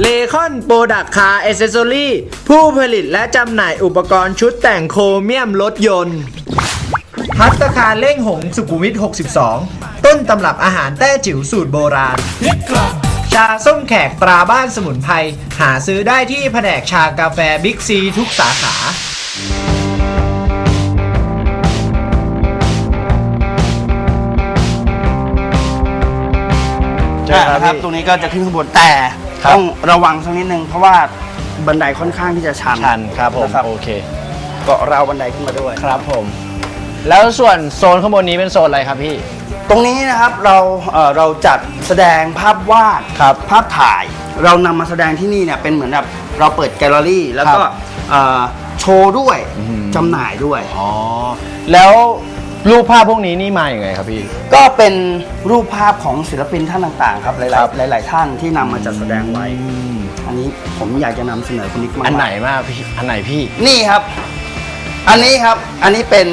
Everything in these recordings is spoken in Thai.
เลคอนโปรดักคาร์เอเซอรี่ผู้ผลิตและจำหน่ายอุปกรณ์ชุดแต่งโครเมียมรถยนต์พัตตาคารเล่งหงสุขุมวิท 62 ต้นตำรับอาหารแต้จิ๋วสูตรโบราณ ชาส้มแขกตราบ้านสมุนไพร หาซื้อได้ที่แผนกชากาแฟบิ๊กซีทุกสาขาใช่ครับ ตรงนี้ก็จะขึ้นข้างบนแต่ ครับ ต้องระวังสักนิดนึงเพราะว่าบันไดค่อนข้างที่จะชันชันครับผมนะครับโอเคเกาะราวบันไดขึ้นมาด้วย ครับผม แล้วส่วนโซนข้างบนนี้เป็นโซนอะไรครับพี่ ตรงนี้นะครับเราเอ่อเราจัดแสดงภาพวาดครับภาพถ่าย เรานำมาแสดงที่นี่เนี่ยเป็นเหมือนแบบเราเปิดแกลเลอรี่ แล้วก็ครับเอ่อโชว์ด้วยอืมจำหน่ายด้วย อ๋อแล้ว รูปภาพพวกนี้นี่มาอย่างไงครับพี่ ก็เป็นรูปภาพของศิลปินท่านต่างๆ ครับหครับ ลายๆหลาย ๆ ท่านที่นำมาจัดแสดงไว้ อันนี้ผมอยากจะนำเสนอคุณนิกมากๆอันไหนมากพี่อันไหนพี่ นี่ครับ อันนี้ครับอันนี้เป็น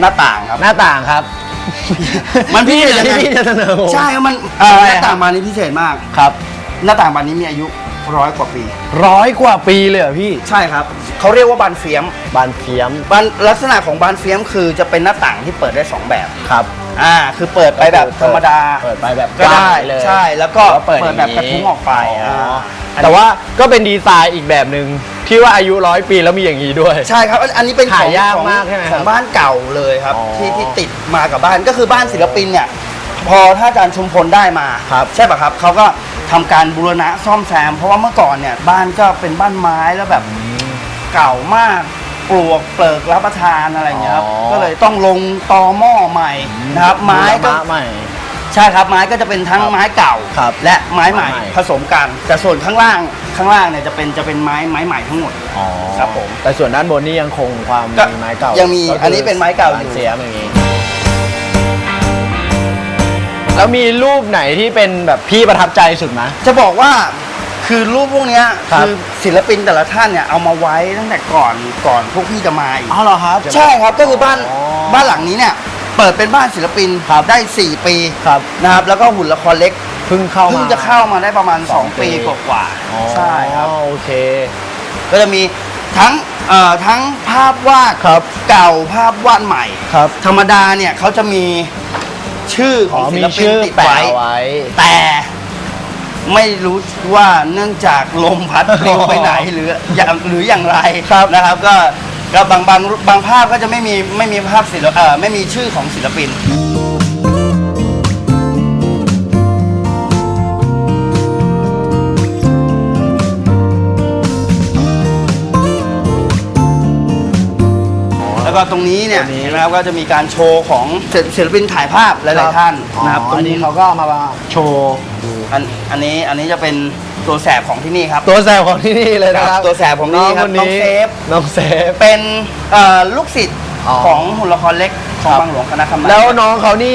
หน้าต่างครับ หน้าต่างครับมันพิเศษยังไงที่พี่จะเสนอผม ใช่ครับมันเอ่อทำไมหอะน้าต่างบานนี้พิเศษมาก ครับ หน้าต่างบานนี้มีอายุ ร้อยกว่าปี ร้อยกว่าปีเลยเหรอพี่ ใช่ครับเขาเรียกว่าบานเฟียมบานเฟียม บานลักษณะของบานเฟียมคือจะเป็นหน้าต่างที่เปิดได้สองแบบครับอ่าคือเปิดไปแบบธรรมดา เปิดไปแบบก็ได้ว้างเลยใช่แล้วก็แล้วเปิดอย่างแบบกระทุ้งออกไปอ่าแต่ว่าก็เป็นดีไซน์อีกแบบหนึ่งที่ว่าอายุร้อยปีแล้วมีอย่างนี้ด้วย ใช่ครับอันอันนี้เป็นของหายากของมากใช่ไหมครับของบ้านเก่าเลยครับ อ๋อที่ที่ติดมากับบ้านก็คือบ้านศิลปินเนี่ย พอท่านอาจารย์ชุมพลได้มาครับใช่ป่ะครับเขาก็ทำการบูรณะซ่อมแซม เพราะว่าเมื่อก่อนเนี่ยบ้านก็เป็นบ้านไม้แล้วแบบเก่ามากปลวกเปลือกรับประทานอะไรอย่างเงี้ยครับอ๋อ ก็เลยต้องลงตอหม้อใหม่นะครับ ไม้ก็บูรณะใหม่ ใช่ครับไม้ก็จะเป็นทั้งครับไม้เก่าครับและไม้ใหม่ไม้ใหม่ ผสมกัน แต่ส่วนข้างล่างข้างล่างเนี่ยจะเป็นจะเป็นไม้ไม้ใหม่ทั้งหมด อ๋อครับผมแต่ส่วนด้านบนนี่ยังคงความก็มีไม้เก่ายัยังมีอันนี้เป็นไม้เก่าอยู่ เสียมอย่างนี้ แล้วมีรูปไหนที่เป็นแบบพี่ประทับใจสุดไหม จะบอกว่าคือรูปพวกเนี้ยครับ คือศิลปินแต่ละท่านเนี่ยเอามาไว้ตั้งแต่ก่อนก่อนพวกพี่จะมาอีก อ๋อเหรอครับ ใช่ครับก็คือบ้านอ๋อบ้านหลังนี้เนี่ย เปิดเป็นบ้านศิลปินครับได้ 4 ปีครับ นะครับแล้วก็หุ่นละครเล็กเพิ่งเข้ามา เพิ่งจะเข้ามาได้ประมาณ สอง2 ปีปี กว่าอ๋อๆใช่ครับ โอเค ก็จะมีทั้งเอ่อทั้งภาพวาดครับ เก่าภาพวาดใหม่ ครับ ธรรมดาเนี่ยเขาจะมี ชื่อขอ๋อองศิมีลปินชื่อติดแปะไว้ เอาไว้ แต่ไม่รู้ว่าเนื่องจากลมพัดปลิวไปไหนหรืออย่างหรืออย่างไรครับนะครับ ก็ก็บางบางบางภาพก็จะไม่มีไม่มีภาพศิลปเอ่อไม่มีชื่อของศิลปิน แล้วก็ตรงนี้เนี่ยตรงนี้ เห็นะครับก็จะมีการโชว์ของศิลศิลปินถ่ายภาพหลายๆท่านนะครับอ๋อตรอังนนี้นี้เขาก็เอามาโชว์อันอันนี้อันนี้จะเป็นตัวแสบของที่นี่ครับ ตัวแสบของที่นี่เลยนะครับตัวแสบของที่นี่ครับคนน้องเซฟ น้องเซฟ เป็นเอ่อลูกศิษย์อ๋อ ของหุ่นละครเล็กของครับบางหลวงคณะคำนาแล้วน้องเขานี่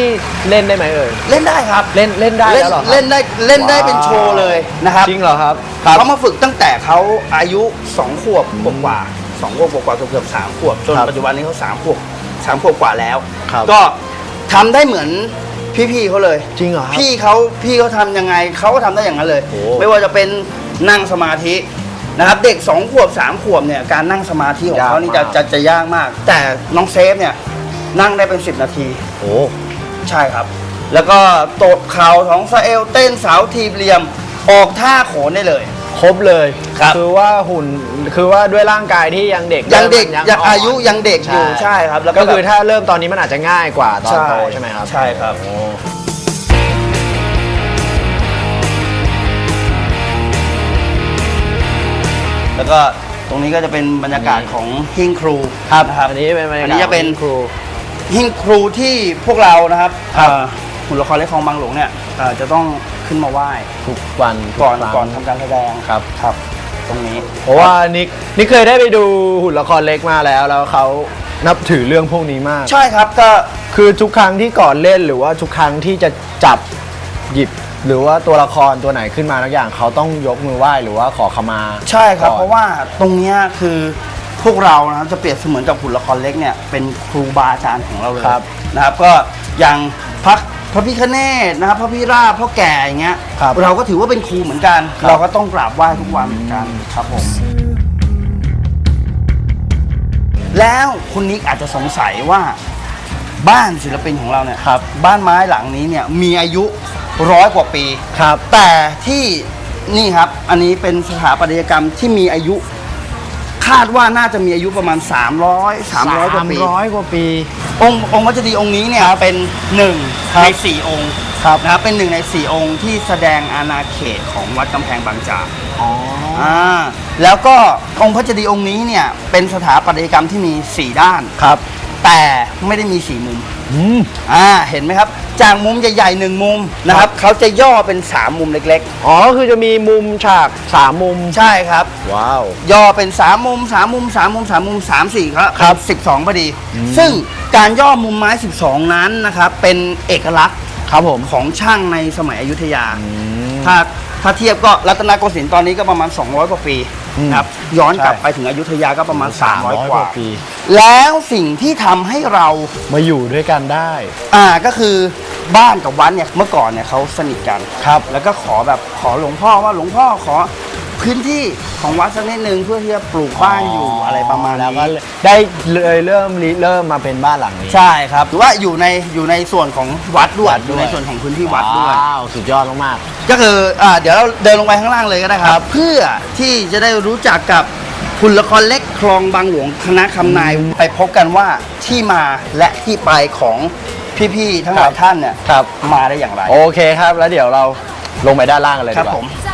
เล่นได้ไหมเอ่ย เล่นได้ครับเล่นเล่นได้เล่นแล้วเหรอครับเล่นได้เล่นได้ว้าวเป็นโชว์เลยนะครับ จริงเหรอครับ เขามาฝึกตั้งแต่เขาอายุ 2 ขวบกว่าๆ สองขวบกว่าๆเกือบๆสามขวบจนครับปัจจุบันนี้เขาสามขวบสามขวบกว่าแล้ว ครับ ก็ทำได้เหมือนพี่ๆเขาเลย จริงเหรอครับ พี่เขาพี่เขาทำยังไงเขาก็ทำได้อย่างนั้นเลย โอ้ ไม่ว่าจะเป็นนั่งสมาธินะครับเด็ก2ขวบ3ขวบเนี่ยการนั่งสมาธิของเขานี่จะยากมาก จะจะยากมาก แต่น้องเซฟเนี่ยนั่งได้เป็น 10 นาที โอ้ใช่ครับ แล้วก็ตบเข่าท้องสะเอวเต้นเสาทีบเหลี่ยมออกท่าโขนได้เลย ครบเลยครับ อว่าหุ่นคือว่าด้วยร่างกายที่ยังเด็กยังเด็กมันยังนอายุยังเด็กอยู่ใช่ครับแล้วก็ก็คือแบบถ้าเริ่มตอนนี้มันอาจจะง่ายกว่าตอนโตใช่ไหมครับ ใช่ครับโอ้แล้วก็ตรงนี้ก็จะเป็นบรรยากาศของหิ้งครูครับนะครับอันนี้เป็นบรรยากาศอันนี้จะเป็นของครู หิ้งครูที่พวกเรานะครับครับเอ่อหุ่นละครเล็กของบางหลวงเนี่ยเอ่อจะต้อง ขึ้นมาไหว้ทุกวันก่อนทุครั้งก่อนทำการแสดงครับ ครับ ตรงนี้เพราะว่านิกนิกเคยได้ไปดูหุ่นละครเล็กมาแล้ว แล้วเขานับถือเรื่องพวกนี้มาก ใช่ครับก็ คือทุกครั้งที่ก่อนเล่นหรือว่าทุกครั้งที่จะจับหยิบ หรือว่าตัวละครตัวไหนขึ้นมาทุกอย่างเขาต้องยกมือไหว้หรือว่าขอขมาใช่ครับ ก่อนเพราะว่าตรงเนี้ยคือพวกเรานะครับจะเปรียบเสมือนกับหุ่นละครเล็กเนี่ยเป็นครูบาอาจารย์ของเราเลยครับนะครับ ก็อย่างพักพระพิฆเนศนะครับพระพิราบพ่อแก่อย่างเงี้ยครับเราก็ถือว่าเป็นครูเหมือนกัน ครับ เราก็ต้องกราบไหว้ทุกวันเหมือนกันครับผมแล้วคุณนิกอาจจะสงสัยว่าบ้านศิลปินของเราเนี่ยครับ บ้านไม้หลังนี้เนี่ยมีอายุร้อยกว่าปี ครับ แต่ที่นี่ครับ อันนี้เป็นสถาปัตยกรรมที่มีอายุ คาดว่าน่าจะมีอายุประมาณ 300 300กว่าปีร้อยกว่าปี องค์องค์วัจดีองค์นี้เนี่ยเป็นหนึ่งครับ ในสี่องค์ครับนะครับเป็นหนึ่งในสี่องค์ที่แสดงอาณาเขตของวัดกำแพงบางจาก อ๋อ อ่าแล้วก็องค์พระเจดีย์องค์นี้เนี่ยเป็นสถาปัตยกรรมที่มี 4 ด้านครับ แต่ไม่ได้มี4มุม อืม อ่า เห็นไหมครับ จากมุมใหญ่ๆหนึ่งมุมนะครับ เขาจะย่อเป็น3มุมเล็กอ๋อ คือจะมีมุมฉากสามมุม ๆ ใช่ครับ ว้าว ย่อเป็น3มุม3มุม3มุม3มุม3 4ครับครับ12พอดี ซึ่งการย่อมุมไม้ 12 นั้นนะครับ เป็นเอกลักษณ์ครับผมของช่างในสมัยอยุธยามถ้าถ้าเทียบก็รัตนโกสินทร์ตอนนี้ก็ประมาณ 200 กว่าปีอืม นะครับย้อนกลับใช่ไปถึงอยุธยาก็ประมาณ 300 กว่าปี แล้วสิ่งที่ทำให้เรามาอยู่ด้วยกันได้อ่าก็คือบ้านกับวัดเนี่ยเมื่อก่อนเนี่ยเขาสนิทกัน ครับ แล้วก็ขอแบบขอหลวงพ่อว่าหลวงพ่อขอ พื้นที่ของวัดสักนิดนึงเพื่อที่จะปลูกบ้านอยู่อะไรประมาณแล้วก็นี้ได้เลยเริ่มริเริ่มมาเป็นบ้านหลังนี้ ใช่ครับหรือว่าอยู่ในอยู่ในส่วนของวัดด้วยวัดอด้วยยู่ในส่วนของพื้นที่วัดด้วย ว้าวสุดยอดมากก็คืออ่าเดี๋ยวเราเดินลงไปข้างล่างเลยก็ได้คครัรับบเพื่อที่จะได้รู้จักกับคุณละครเล็กคลองบางหลวงคณะคำนายไปพบกันว่าที่มาและที่ไปของพี่ๆทั้งหลายท่านเนี่ยๆครับ มาได้อย่างไร โอเคครับ แล้วเดี๋ยวเราลงไปด้านล่างกันเลยคดีรับกว่าผมใจ